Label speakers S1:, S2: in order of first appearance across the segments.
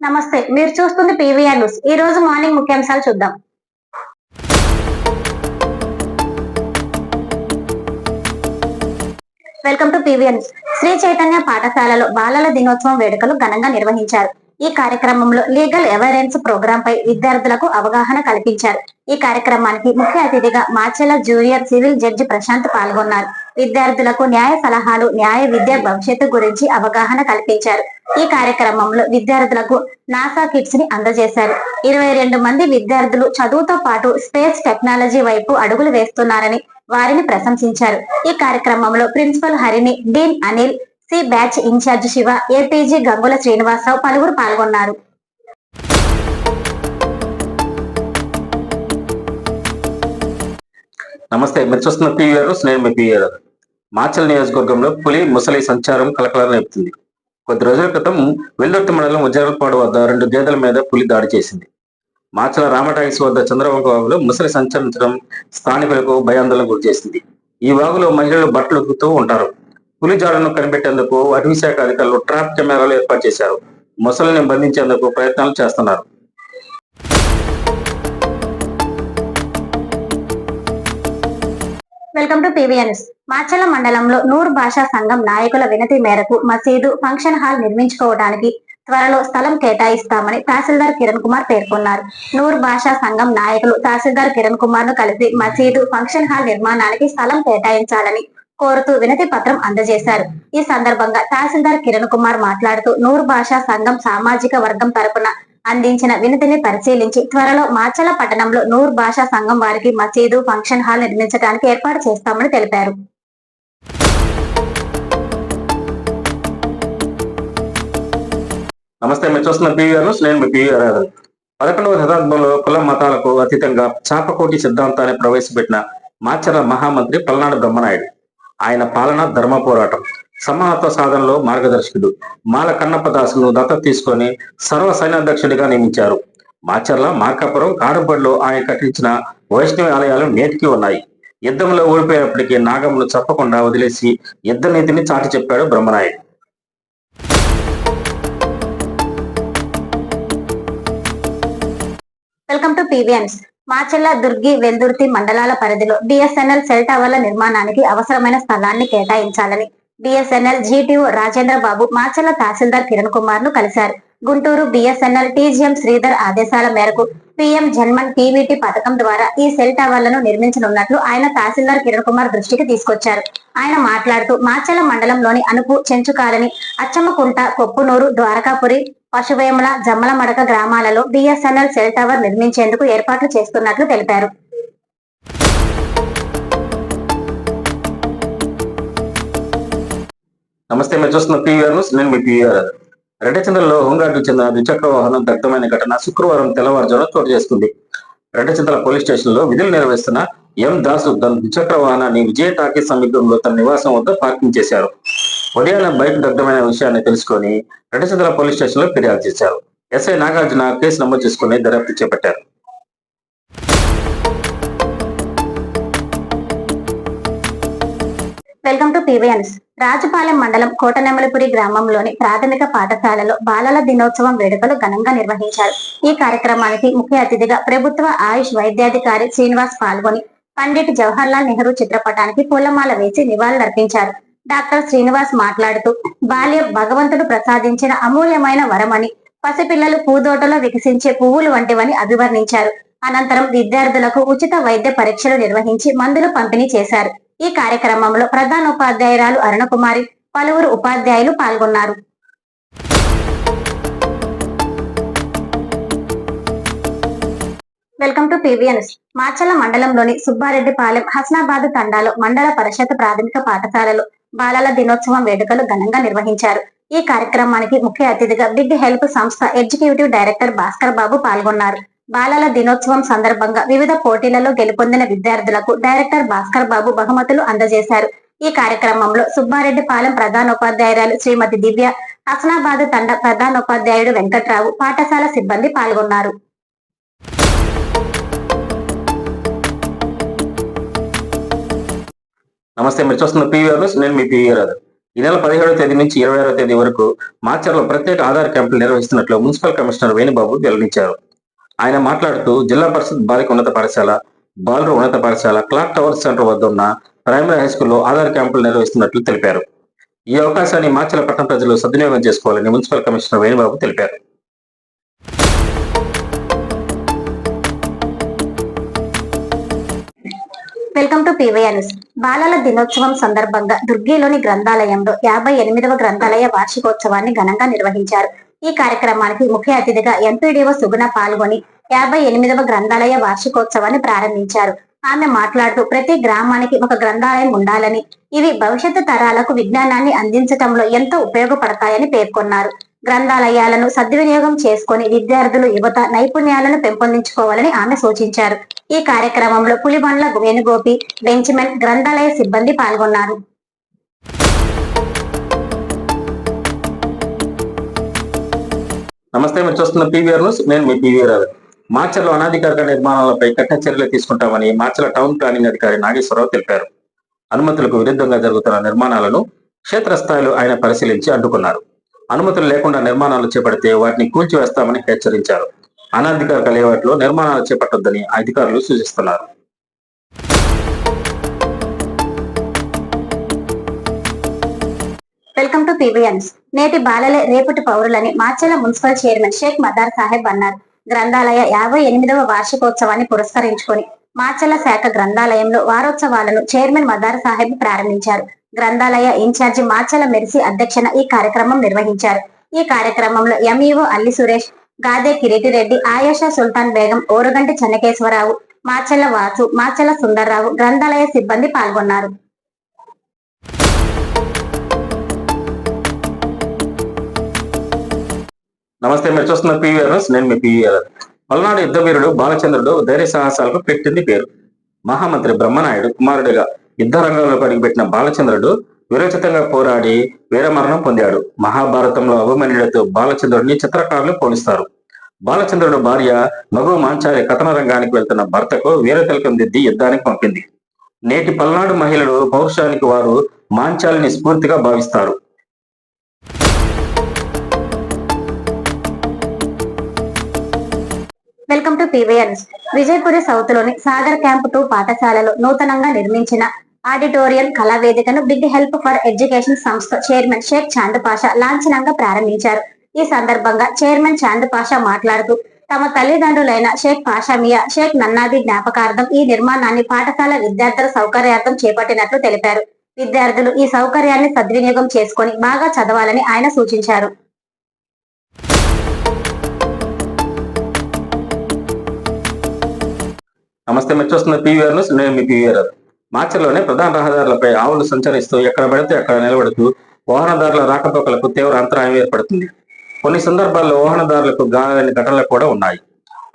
S1: నమస్తే మీరు చూస్తుంది పీవీఆర్ న్యూస్. ఈ రోజు మార్నింగ్ ముఖ్యాంశాలు చూద్దాం. Welcome to PVR news. Sri Chaitanya పాఠశాలలో బాలల దినోత్సవం వేడుకలు ఘనంగా నిర్వహించారు. ఈ కార్యక్రమంలో లీగల్ అవేరెన్స్ ప్రోగ్రాం పై విద్యార్థులకు అవగాహన కల్పించారు. ఈ కార్యక్రమానికి ముఖ్య అతిథిగా Macherla junior civil judge Prashanth పాల్గొన్నారు. విద్యార్థులకు న్యాయ సలహాలు న్యాయ విద్య భవిష్యత్తు గురించి అవగాహన కల్పించారు. ఈ కార్యక్రమంలో విద్యార్థులకు నాసా కిట్స్ని అందజేశారు. ఇరవై రెండు మంది విద్యార్థులు చదువుతో పాటు స్పేస్ టెక్నాలజీ వైపు అడుగులు వేస్తున్నారని వారిని ప్రశంసించారు. ఈ కార్యక్రమంలో principal Harini dean Anil C batch incharge Shiva APG Gangula Srinivasarao పలువురు పాల్గొన్నారు.
S2: నమస్తే మీరు చూస్తున్న పీవీఆర్ నేను మీ పీవీఆర్ మాచల్ నియోజకవర్గంలో పులి ముసలి సంచారం కలకలం రేపుతుంది. కొద్ది రోజుల క్రితం వెల్లుర్తి మండలం ఉజ్జాలపాడు వద్ద రెండు గేదెల మీద పులి దాడి చేసింది. మాచల రామటాక్స్ వద్ద చంద్రబాబు వాగులో ముసలి సంచరించడం స్థానికులకు భయాందోళన గురి చేసింది. ఈ వాగులో మహిళలు బట్టలు ఉతుకుతూ ఉంటారు. పులి జాడను కనిపెట్టేందుకు అటవీశాఖ అధికారులు ట్రాప్ కెమెరాలు ఏర్పాటు చేశారు. ముసలిని బంధించేందుకు ప్రయత్నాలు చేస్తున్నారు.
S1: వెల్కమ్ టు పీవీఎన్ఎస్ మాచల మండలంలో నూర్ భాషా సంఘం నాయకుల వినతి మేరకు మసీదు ఫంక్షన్ హాల్ నిర్మించుకోవడానికి త్వరలో స్థలం కేటాయిస్తామని తహసీల్దార్ కిరణ్ కుమార్ పేర్కొన్నారు. నూర్ భాషా సంఘం నాయకులు తహసీల్దార్ కిరణ్ కుమార్ను కలిసి మసీదు ఫంక్షన్ హాల్ నిర్మాణానికి స్థలం కేటాయించాలని కోరుతూ వినతి పత్రం అందజేశారు. ఈ సందర్భంగా తహసీల్దార్ కిరణ్ కుమార్ మాట్లాడుతూ నూరు భాషా సంఘం సామాజిక వర్గం తరపున అందించిన వినతిని పరిశీలించి త్వరలో మాచల పట్టణంలో నూర్ భాషా సంఘం వారికి మసీదు ఫంక్షన్ హాల్ నిర్మించడానికి ఏర్పాటు చేస్తామని తెలిపారు.
S2: నమస్తే మీరు చూస్తున్న పీవీఆర్ న్యూస్. నేను మీ పీవీఆర్ యాదవ్. పదకొండవ శతాబ్దంలో కుల మతాలకు అతీతంగా చాపకోటి సిద్ధాంతాన్ని ప్రవేశపెట్టిన మాచర మహామంత్రి పల్నాడు బ్రహ్మనాయుడు. ఆయన పాలన ధర్మ పోరాటం. సమానత్వ సాధనలో మార్గదర్శకుడు మాల కన్నప్ప దాసును దత్తత తీసుకొని సర్వ సైన్యాధ్యక్షుడిగా నియమించారు. మాచర్ల మార్కాపురం కారంపడిలో ఆయన కట్టించిన వైష్ణవ ఆలయాలు నేటికి ఉన్నాయి. యుద్ధంలో ఓడిపోయినప్పటికీ నాగమును చెప్పకుండా వదిలేసి యుద్ధ నీతిని చాటి చెప్పాడు Brahmanaidu.
S1: Welcome to PVN's Macherla Durgi Veldurthi మండలాల పరిధిలో బిఎస్ఎన్ఎల్ సెల్ టవర్ల నిర్మాణానికి అవసరమైన స్థలాన్ని కేటాయించాలని బిఎస్ఎన్ఎల్ జీటీఓ రాజేంద్ర బాబు మాచెల్ల తహసీల్దార్ కిరణ్ కుమార్ను కలిశారు. గుంటూరు బిఎస్ఎన్ఎల్ టీజీఎం శ్రీధర్ ఆదేశాల మేరకు పీఎం జన్మన్ పీవీటీ పథకం ద్వారా ఈ సెల్ టవర్లను నిర్మించనున్నట్లు ఆయన తహసీల్దార్ కిరణ్ కుమార్ దృష్టికి తీసుకొచ్చారు. ఆయన మాట్లాడుతూ మాచెల మండలంలోని అనుపు చెంచుకాలని అచ్చమ్మకుంట కొప్పునూరు ద్వారకాపురి పశువేముల జమ్మలమడక గ్రామాలలో బిఎస్ఎన్ఎల్ సెల్ టవర్ నిర్మించేందుకు ఏర్పాట్లు చేస్తున్నట్లు తెలిపారు.
S2: నమస్తే మీరు చూస్తున్న పీవీఆర్ న్యూస్. నేను మీ పీవీఆర్ రెడ్డచింతలలో హోంగార్డుకు చెందిన ద్విచక్ర వాహనం దగ్ధమైన ఘటన శుక్రవారం తెల్లవారుజామున చోటు చేసుకుంది. రెడ్డచింతల పోలీస్ స్టేషన్లో విధులు నిర్వహిస్తున్న ఎం దాసు తన ద్విచక్ర వాహనాన్ని విజయ టాకీ సమీపంలో తన నివాసం వద్ద పార్కింగ్ చేశారు. ఉదయాన్నే బైక్ దగ్ధమైన విషయాన్ని తెలుసుకొని రెడ్డచంద్ర పోలీస్ స్టేషన్లో ఫిర్యాదు చేశారు. ఎస్ఐ నాగార్జున కేసు నమోదు చేసుకుని దర్యాప్తు చేపట్టారు.
S1: వెల్కమ్ టు పీవీఎన్స్ రాజుపాలెం మండలం కోటనెమలిపురి గ్రామంలోని ప్రాథమిక పాఠశాలలో బాలల దినోత్సవం వేడుకలు ఘనంగా నిర్వహించారు. ఈ కార్యక్రమానికి ముఖ్య అతిథిగా ప్రభుత్వ ఆయుష్ వైద్యాధికారి శ్రీనివాస్ పాల్గొని పండిట్ జవహర్లాల్ నెహ్రూ చిత్రపటానికి పూలమాల వేసి నివాళులర్పించారు. డాక్టర్ శ్రీనివాస్ మాట్లాడుతూ బాల్యం భగవంతుడు ప్రసాదించిన అమూల్యమైన వరమని పసిపిల్లలు పూదోటలో వికసించే పువ్వులు వంటివని అభివర్ణించారు. అనంతరం విద్యార్థులకు ఉచిత వైద్య పరీక్షలు నిర్వహించి మందులు పంపిణీ చేశారు. ఈ కార్యక్రమంలో ప్రధాన ఉపాధ్యాయురాలు అరుణకుమారి పలువురు ఉపాధ్యాయులు పాల్గొన్నారు. వెల్కమ్ టు పీవీఎన్స్ మాచల మండలంలోని సుబ్బారెడ్డిపాలెం హస్నాబాద్ తండాలో మండల పరిషత్ ప్రాథమిక పాఠశాలలో బాలల దినోత్సవం వేడుకలు ఘనంగా నిర్వహించారు. ఈ కార్యక్రమానికి ముఖ్య అతిథిగా బిగ్ హెల్ప్ సంస్థ ఎగ్జిక్యూటివ్ డైరెక్టర్ భాస్కర్ బాబు పాల్గొన్నారు. బాలల దినోత్సవం సందర్భంగా వివిధ పోటీలలో గెలుపొందిన విద్యార్థులకు డైరెక్టర్ భాస్కర్ బాబు బహుమతులు అందజేశారు. ఈ కార్యక్రమంలో సుబ్బారెడ్డి పాలెం ప్రధానోపాధ్యాయురాలు శ్రీమతి దివ్య హసనాబాద్ తండ ప్రధానోపాధ్యాయుడు వెంకట్రావు పాఠశాల సిబ్బంది పాల్గొన్నారు.
S2: నమస్తే మీరు చూస్తున్న పీవీఆర్ న్యూస్ నేను మీ పీవీఆర్ ఈ నెల పదిహేడవ తేదీ నుంచి ఇరవై ఆరో తేదీ వరకు మాచర్లో ప్రత్యేక ఆధార్ క్యాంపులు నిర్వహిస్తున్నట్లు మున్సిపల్ కమిషనర్ వేణుబాబు వెల్లడించారు. ఆయన మాట్లాడుతూ జిల్లా పరిషత్ బాలిక ఉన్నత పాఠశాల బాలుర ఉన్నత పాఠశాల క్లాక్ టవర్ సెంటర్ వద్ద ఉన్న ప్రైమరీ హై స్కూల్లో ఆధార్ క్యాంపులు నిర్వహిస్తున్నట్లు తెలిపారు. ఈ అవకాశాన్ని మాచర్ల పట్టణ ప్రజలు సద్వినియోగం చేసుకోవాలని మున్సిపల్ కమిషనర్ వేణుబాబు తెలిపారు.
S1: వెల్కమ్ టు న్యూస్ బాలల దినోత్సవం సందర్భంగా దుర్గిలోని గ్రంథాలయంలో యాభై ఎనిమిదవ గ్రంథాలయ వార్షికోత్సవాన్ని ఘనంగా నిర్వహించారు. ఈ కార్యక్రమానికి ముఖ్య అతిథిగా ఎంపీడీఓ సుగుణ పాల్గొని యాభై ఎనిమిదవ గ్రంథాలయ వార్షికోత్సవాన్ని ప్రారంభించారు. ఆమె మాట్లాడుతూ ప్రతి గ్రామానికి ఒక గ్రంథాలయం ఉండాలని ఇవి భవిష్యత్తు తరాలకు విజ్ఞానాన్ని అందించటంలో ఎంతో ఉపయోగపడతాయని పేర్కొన్నారు. గ్రంథాలయాలను సద్వినియోగం చేసుకొని విద్యార్థులు యువత నైపుణ్యాలను పెంపొందించుకోవాలని ఆమె సూచించారు. ఈ కార్యక్రమంలో పులిబండ్ల వేణుగోపి బెంచ్మెన్ గ్రంథాలయ సిబ్బంది పాల్గొన్నారు.
S2: నమస్తే మీరు చూస్తున్న పీవీఆర్ న్యూస్. నేను మీ పీవీఆర్ రావు. మార్చర్లో అనాధికారిక నిర్మాణాలపై కఠిన చర్యలు తీసుకుంటామని మార్చల టౌన్ ప్లానింగ్ అధికారి నాగేశ్వరరావు తెలిపారు. అనుమతులకు విరుద్ధంగా జరుగుతున్న నిర్మాణాలను క్షేత్రస్థాయిలో ఆయన పరిశీలించి అడ్డుకున్నారు. అనుమతులు లేకుండా నిర్మాణాలు చేపడితే వాటిని కూల్చివేస్తామని హెచ్చరించారు. అనాధికారిక లేఅవుట్లో నిర్మాణాలు చేపట్టొద్దని అధికారులు సూచిస్తున్నారు.
S1: వెల్కమ్ టు పీబీఎన్స్ నేటి బాలలే రేపటి పౌరులని మార్చెల మున్సిపల్ చైర్మన్ షేక్ మదార్ సాహెబ్ అన్నారు. గ్రంథాలయ యాభై ఎనిమిదవ వార్షికోత్సవాన్ని పురస్కరించుకొని మాచల శాఖ గ్రంథాలయంలో వారోత్సవాలను చైర్మన్ మదార్ సాహెబ్ ప్రారంభించారు. గ్రంథాలయ ఇన్ఛార్జి మాచల మెరిసి అధ్యక్షన ఈ కార్యక్రమం నిర్వహించారు. ఈ కార్యక్రమంలో ఎంఈఓ అల్లి సురేష్ గాదే కిరీటిరెడ్డి ఆయాషా సుల్తాన్ బేగం ఓరుగంటి చెన్నకేశ్వరరావు మాచల వాసు మాచల సుందర్రావు గ్రంథాలయ సిబ్బంది పాల్గొన్నారు.
S2: నమస్తే మీరు చూస్తున్న పీవీఆర్ నేను మీ పీవీఆర్ పల్నాడు యుద్ధవీరుడు బాలచంద్రుడు ధైర్య సాహసాలకు పెట్టింది పేరు. మహామంత్రి బ్రహ్మనాయుడు కుమారుడిగా యుద్ధ రంగంలో అడుగుపెట్టిన బాలచంద్రుడు విరోచితంగా పోరాడి వీరమరణం పొందాడు. మహాభారతంలో అభిమన్యుడితో బాలచంద్రుడిని చిత్రకారులు పోలిస్తారు. బాలచంద్రుడు భార్య మగు మాంచారి కథన రంగానికి వెళ్తున్న భర్తకు వీరతిలకం దిద్ది యుద్ధానికి పంపింది. నేటి పల్నాడు మహిళలు పౌరుషానికి వారు మాంచాలిని స్ఫూర్తిగా భావిస్తారు.
S1: వెల్కమ్ టు పీవీఎన్స్ విజయపురి సౌత్లోని సాగర్ క్యాంప్ టూ పాఠశాలలో నూతనంగా నిర్మించిన ఆడిటోరియం కళా వేదికను బిగ్ హెల్ప్ ఫర్ ఎడ్యుకేషన్ సంస్థ చైర్మన్ షేక్ చాంద్ పాషా లాంఛనంగా ప్రారంభించారు. ఈ సందర్భంగా చైర్మన్ చాంద్ పాషా మాట్లాడుతూ తమ తల్లిదండ్రులైన షేక్ పాషా మియా షేక్ నన్నాది జ్ఞాపకార్థం ఈ నిర్మాణాన్ని పాఠశాల విద్యార్థుల సౌకర్యార్థం చేపట్టినట్లు తెలిపారు. విద్యార్థులు ఈ సౌకర్యాన్ని సద్వినియోగం చేసుకొని బాగా చదవాలని ఆయన సూచించారు.
S2: నమస్తే మీరు చూస్తున్న పీవీఆర్ న్యూస్ నేను మీ పీవీఆర్ మార్చిలోనే ప్రధాన రహదారులపై ఆవులు సంచరిస్తూ ఎక్కడ పడితే అక్కడ నిలబడుతూ వాహనదారుల రాకపోకలకు తీవ్ర అంతరాయం ఏర్పడుతుంది. కొన్ని సందర్భాల్లో వాహనదారులకు గాయాలని ఘటనలు కూడా ఉన్నాయి.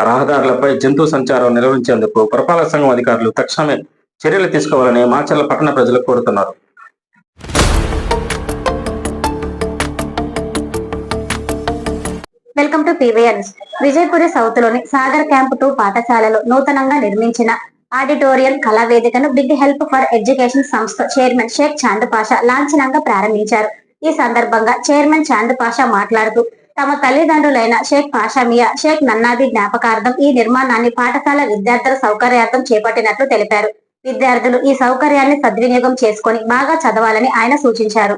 S2: రహదారులపై జంతు సంచారం నిర్వహించేందుకు పురపాలక సంఘం అధికారులు తక్షణమే చర్యలు తీసుకోవాలని మాచర్ల పట్టణ ప్రజలు కోరుతున్నారు.
S1: వెల్కమ్ టు పీవీఎన్స్ విజయపురి సౌత్లోని సాగర్ క్యాంప్ టూ పాఠశాలలో నూతనంగా నిర్మించిన ఆడిటోరియం కళావేదికను బిగ్ హెల్ప్ ఫర్ ఎడ్యుకేషన్ సంస్థ చైర్మన్ షేక్ చాంద్ పాషా లాంఛనంగా ప్రారంభించారు. ఈ సందర్భంగా చైర్మన్ చాంద్ పాషా మాట్లాడుతూ తమ తల్లిదండ్రులైన షేక్ పాషా మియా షేక్ నన్నాది జ్ఞాపకార్థం ఈ నిర్మాణాన్ని పాఠశాల విద్యార్థుల సౌకర్యార్థం చేపట్టినట్లు తెలిపారు. విద్యార్థులు ఈ సౌకర్యాన్ని సద్వినియోగం చేసుకొని బాగా చదవాలని ఆయన సూచించారు.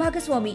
S3: भागस्वामी।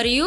S4: మరియు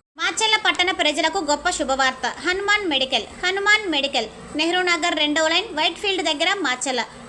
S5: Macherla పట్టణ ప్రజలకు గొప్ప శుభవార్త. హనుమాన్ మెడికల్ హనుమాన్ మెడికల్ నెహ్రూ నగర్ రెండవ లైన్ వైట్ ఫీల్డ్ దగ్గర మాచెల్ల